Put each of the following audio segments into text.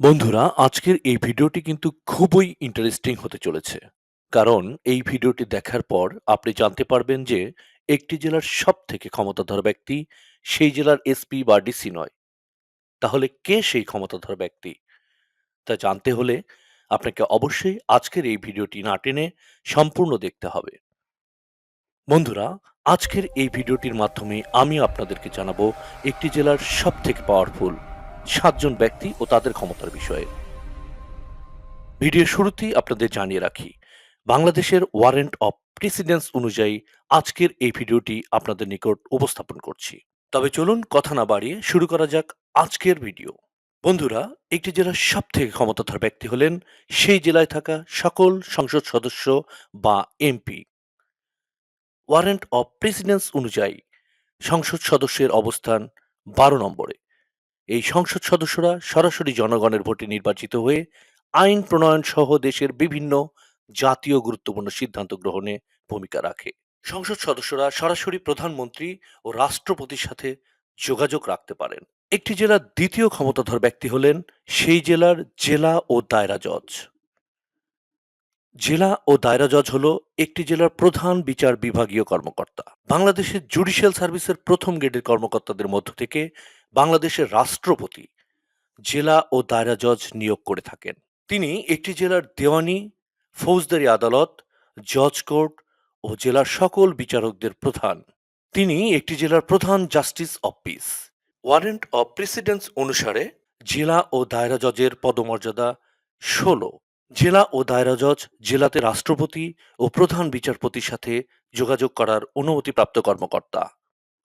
বন্ধুরা, আজকের এই ভিডিওটি কিন্তু খুবই ইন্টারেস্টিং হতে চলেছে। কারণ এই ভিডিওটি দেখার পর আপনি জানতে পারবেন যে একটি জেলার সব থেকে ক্ষমতাধর ব্যক্তি সেই জেলার এসপি বা ডিসি নয়। তাহলে কে সেই ক্ষমতাধর ব্যক্তি? তা জানতে হলে আপনাকে অবশ্যই আজকের এই ভিডিওটি না টেনে সম্পূর্ণ দেখতে হবে। বন্ধুরা, আজকের এই ভিডিওটির মাধ্যমে আমি আপনাদেরকে জানাব একটি জেলার সব থেকে পাওয়ারফুল সাতজন ব্যক্তি ও তাদের ক্ষমতার বিষয়ে। ভিডিওর শুরুতেই আপনাদের জানিয়ে রাখি, বাংলাদেশের ওয়ারেন্ট অফ প্রেসিডেন্স অনুযায়ী আজকের এই ভিডিওটি আপনাদের নিকট উপস্থাপন করছি। তবে চলুন কথা না বাড়িয়ে শুরু করা যাক আজকের ভিডিও। বন্ধুরা, একটি জেলার সব থেকে ক্ষমতাধর ব্যক্তি হলেন সেই জেলায় থাকা সকল সংসদ সদস্য বা এমপি। ওয়ারেন্ট অফ প্রেসিডেন্স অনুযায়ী সংসদ সদস্যের অবস্থান বারো নম্বরে। এই সংসদ সদস্যরা সরাসরি জনগণের ভোটে নির্বাচিত হয়ে আইন প্রণয়ন সহ দেশের বিভিন্ন জাতীয় গুরুত্বপূর্ণ সিদ্ধান্ত গ্রহণে ভূমিকা রাখে। সংসদ সদস্যরা সরাসরি প্রধানমন্ত্রী ও রাষ্ট্রপতির সাথে যোগাযোগ রাখতে পারেন। একটি জেলার দ্বিতীয় ক্ষমতাধর ব্যক্তি হলেন সেই জেলার জেলা ও দায়রা জজ। জেলা ও দায়রা জজ হল একটি জেলার প্রধান বিচার বিভাগীয় কর্মকর্তা। বাংলাদেশের জুডিশিয়াল সার্ভিসের প্রথম গ্রেডের কর্মকর্তাদের মধ্য থেকে বাংলাদেশের রাষ্ট্রপতি জেলা ও দায়রা জজ নিয়োগ করে থাকেন। তিনি একটি জেলার দেওয়ানি, ফৌজদারি আদালত, জজ কোর্ট ও জেলার সকল বিচারকদের প্রধান। তিনি একটি জেলার প্রধান justice of peace. Warrant of precedence অনুসারে জেলা ও দায়রা জজের পদমর্যাদা ষোলো। জেলা ও দায়রা জজ জেলাতে রাষ্ট্রপতি ও প্রধান বিচারপতির সাথে যোগাযোগ করার অনুমতিপ্রাপ্ত কর্মকর্তা।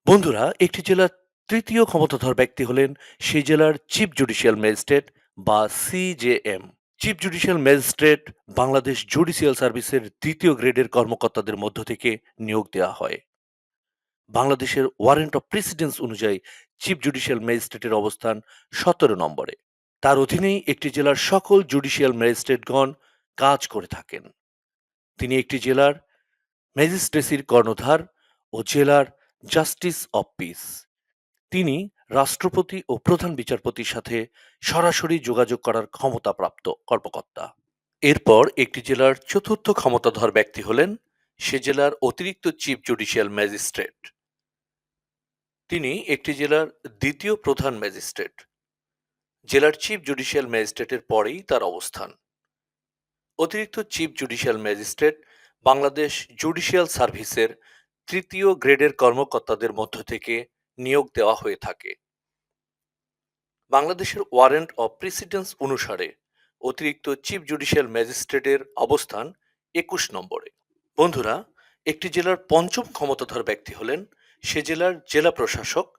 বন্ধুরা, একটি জেলার তৃতীয় ক্ষমতাধর ব্যক্তি হলেন সেই জেলার চিফ জুডিশিয়াল ম্যাজিস্ট্রেট বা CJM chief judicial magistrate Bangladesh judicial সার্ভিসের দ্বিতীয় গ্রেডের কর্মকর্তাদের মধ্য থেকে নিয়োগ দেওয়া হয়। বাংলাদেশের ওয়ারেন্ট অফ প্রেসিডেন্স অনুযায়ী চিফ জুডিশিয়াল ম্যাজিস্ট্রেটের অবস্থান সতেরো নম্বরে। তার অধীনেই একটি জেলার সকল জুডিশিয়াল ম্যাজিস্ট্রেটগণ কাজ করে থাকেন। তিনি একটি জেলার ম্যাজিস্ট্রেসির কর্ণধার ও জেলার জাস্টিস অফ পিস। তিনি রাষ্ট্রপতি ও প্রধান বিচারপতির সাথে সরাসরি যোগাযোগ করার ক্ষমতাপ্রাপ্ত কর্মকর্তা। এরপর একটি জেলার চতুর্থ ক্ষমতাধর ব্যক্তি হলেন সে জেলার অতিরিক্ত চিফ জুডিশিয়াল ম্যাজিস্ট্রেট। তিনি একটি জেলার দ্বিতীয় প্রধান ম্যাজিস্ট্রেট। জেলার চিফ জুডিশিয়াল ম্যাজিস্ট্রেটের পরেই তার অবস্থান। অতিরিক্ত chief judicial magistrate Bangladesh judicial সার্ভিসের তৃতীয় গ্রেডের কর্মকর্তাদের মধ্য থেকে নিয়োগ দেওয়া হয়ে থাকে। বাংলাদেশের ওয়ারেন্ট অফ প্রেসিডেন্স অনুসারে অতিরিক্ত চিফ জুডিশিয়াল ম্যাজিস্ট্রেটের অবস্থান একুশ নম্বরে। বন্ধুরা, একটি জেলার পঞ্চম ক্ষমতাধর ব্যক্তি হলেন সে জেলার জেলা প্রশাসক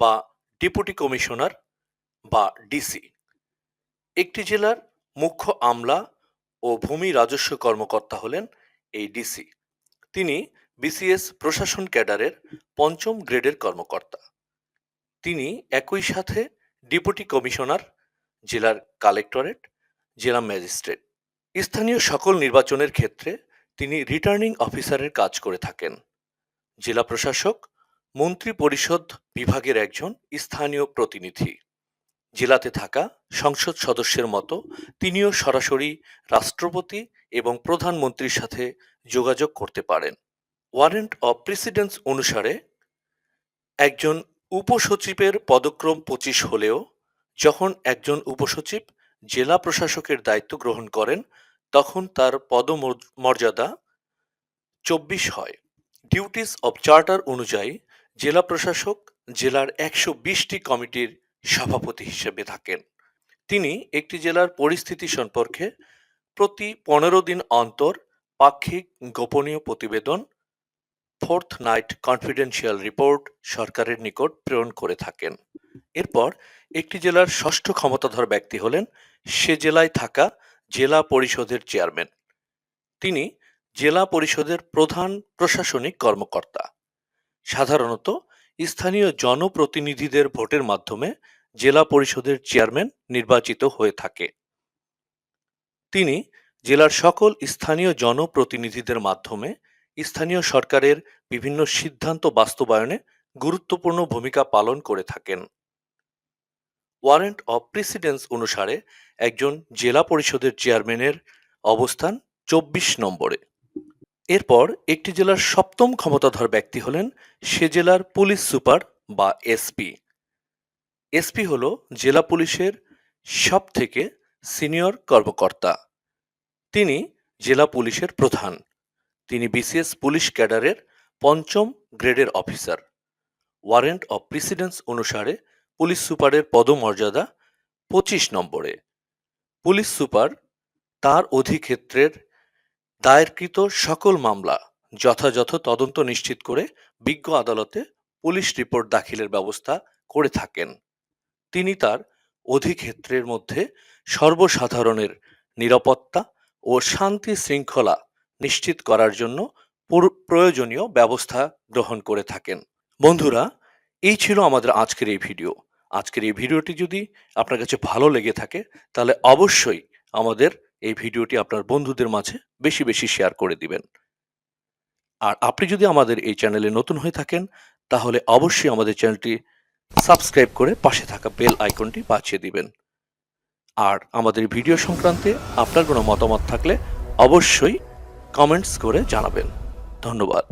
বা ডেপুটি কমিশনার বা ডিসি। একটি জেলার মুখ্য আমলা ও ভূমি রাজস্ব কর্মকর্তা হলেন এই ডিসি। তিনি বিসিএস প্রশাসন ক্যাডারের পঞ্চম গ্রেডের কর্মকর্তা। তিনি একই সাথে ডেপুটি কমিশনার, জেলার কালেক্টরেট, জেলা ম্যাজিস্ট্রেট। স্থানীয় সকল নির্বাচনের ক্ষেত্রে তিনি রিটার্নিং অফিসারের কাজ করে থাকেন। জেলা প্রশাসক, মন্ত্রী পরিষদ বিভাগের একজন স্থানীয় প্রতিনিধি। জেলাতে থাকা সংসদ সদস্যের মতো তিনিও সরাসরি রাষ্ট্রপতি এবং প্রধানমন্ত্রীর সাথে যোগাযোগ করতে পারেন। ওয়ারেন্ট অফ প্রেসিডেন্স অনুসারে, একজন উপসচিবের পদক্রম পঁচিশ হলেও যখন একজন উপসচিব জেলা প্রশাসকের দায়িত্ব গ্রহণ করেন, তখন তার পদমর্যাদা চব্বিশ হয়। ডিউটিস অব চার্টার অনুযায়ী, জেলা প্রশাসক জেলার একশো বিশটি কমিটির সভাপতি হিসেবে থাকেন। তিনি একটি জেলার পরিস্থিতি সম্পর্কে প্রতি পনেরো দিন অন্তর পাক্ষিক গোপনীয় প্রতিবেদন ফোর্থ নাইট কনফিডেন্সিয়াল রিপোর্ট সরকারের নিকট প্রেরণ করে থাকেন। এরপর একটি জেলার ষষ্ঠ ক্ষমতাধর ব্যক্তি হলেন সে জেলায় থাকা জেলা পরিষদের চেয়ারম্যান। তিনি জেলা পরিষদের প্রধান প্রশাসনিক কর্মকর্তা। সাধারণত স্থানীয় জনপ্রতিনিধিদের ভোটের মাধ্যমে জেলা পরিষদের চেয়ারম্যান নির্বাচিত হয়ে থাকে। তিনি জেলার সকল স্থানীয় জনপ্রতিনিধিদের মাধ্যমে স্থানীয় সরকারের বিভিন্ন সিদ্ধান্ত বাস্তবায়নে গুরুত্বপূর্ণ ভূমিকা পালন করে থাকেন। ওয়ারেন্ট অব প্রেসিডেন্স অনুসারে একজন জেলা পরিষদের চেয়ারম্যানের অবস্থান চব্বিশ নম্বরে। এরপর একটি জেলার সপ্তম ক্ষমতাধর ব্যক্তি হলেন সে জেলার পুলিশ সুপার বা এসপি। এসপি হল জেলা পুলিশের সব থেকে সিনিয়র কর্মকর্তা। তিনি জেলা পুলিশের প্রধান। তিনি বিসিএস পুলিশ ক্যাডারের পঞ্চম গ্রেডের অফিসার। ওয়ারেন্ট অফ প্রিসিডেন্স অনুসারে পুলিশ সুপারের পদমর্যাদা পঁচিশ নম্বরে। পুলিশ সুপার তার অধিক্ষেত্রের দায়েরকৃত সকল মামলা যথাযথ তদন্ত নিশ্চিত করে বিজ্ঞ আদালতে পুলিশ রিপোর্ট দাখিলের ব্যবস্থা করে থাকেন। তিনি তার অধিক্ষেত্রের মধ্যে সর্বসাধারণের নিরাপত্তা ও শান্তি শৃঙ্খলা নিশ্চিত করার জন্য প্রয়োজনীয় ব্যবস্থা গ্রহণ করে থাকেন। বন্ধুরা, এই ছিল আমাদের আজকের এই ভিডিও। আজকের এই ভিডিওটি যদি আপনার কাছে ভালো লেগে থাকে, তাহলে অবশ্যই আমাদের এই ভিডিওটি আপনার বন্ধুদের মাঝে বেশি বেশি শেয়ার করে দিবেন। আর আপনি যদি আমাদের এই চ্যানেলে নতুন হয়ে থাকেন, তাহলে অবশ্যই আমাদের চ্যানেলটি সাবস্ক্রাইব করে পাশে থাকা বেল আইকনটি বাঁচিয়ে দিবেন। আর আমাদের ভিডিও সংক্রান্তে আপনার কোনো মতামত থাকলে অবশ্যই কমেন্টস করে জানাবেন। ধন্যবাদ।